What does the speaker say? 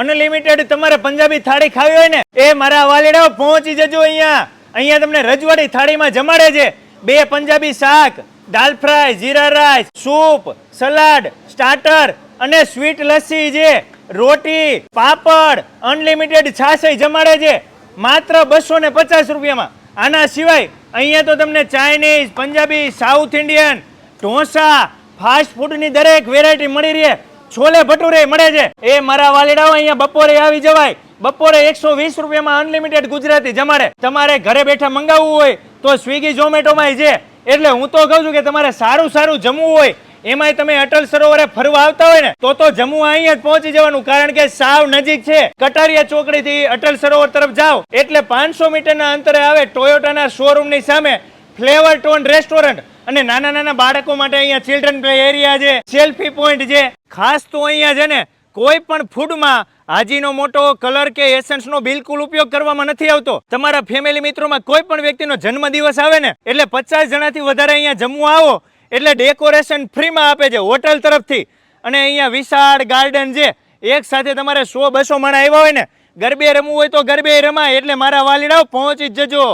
Unlimited તમારે પંજાબી થાળી ખાવી હોય ને, એ મારા વાલીડાઓ પહોંચી જજો અહીંયા. અહીંયા તમને રજવાડી થાળીમાં જમાડે છે. બે પંજાબી શાક, dal fry, jeera rice, soup, salad, starter અને સ્વીટ લસ્સી છે. રોટી, પાપડ અનલિમિટેડ છાશ જમાડે છે. માત્ર બસો ને પચાસ રૂપિયામાં. આના સિવાય અહીંયા તો તમને Chinese, Punjabi, south Indian, dosa, fast ફૂડની દરેક વેરાયટી મળી રહે. છોલે ભટુરે મળે છે. એ મારા વાલીડાઓ અહીંયા બપોરે આવી જવાય. બપોરે એકસો વીસ રૂપિયામાં અનલિમિટેડ ગુજરાતી જમાડે. તમારે ઘરે બેઠા મંગાવવું હોય તો સ્વિગી ઝોમેટોમાં છે. એટલે હું તો કહું છું કે તમારે સારું સારું જમવું હોય, એમાંય તમે અટલ સરોવરે ફરવા આવતા હોય ને, તો તો જમ્મુ અહીંયા જ પહોંચી જવાનું, કારણ કે સાવ નજીક છે. કટારિયા ચોકડી થી અટલ સરોવર તરફ જાઓ. એટલે પાંચસો મીટરના અંતરે આવે ટોયોટાના શોરૂમની સામે ફ્લેવર ટોન રેસ્ટોરન્ટ અને નાના નાના બાળકો માટે અહીંયા ચિલ્ડ્રન પ્લે એરિયા છે. સેલ્ફી પોઈન્ટ છે. ખાસ તો અહીંયા છે ને, કોઈ પણ ફૂડમાં હાજીનો મોટો કલર કે એસન્સનો બિલકુલ ઉપયોગ કરવામાં નથી આવતો. તમારા ફેમિલી મિત્રોમાં કોઈ પણ વ્યક્તિનો જન્મદિવસ આવે ને, એટલે પચાસ જણાથી વધારે અહીંયા જમવા આવો, એટલે ડેકોરેશન ફ્રીમાં આપે છે હોટલ તરફથી. અને અહીંયા વિશાળ ગાર્ડન છે, એક સાથે તમારે સો બસો માણા આવ્યા હોય ને, ગરબે રમવું હોય તો ગરબે રમાય, એટલે મારા વાલીડાઓ પહોંચી જજો.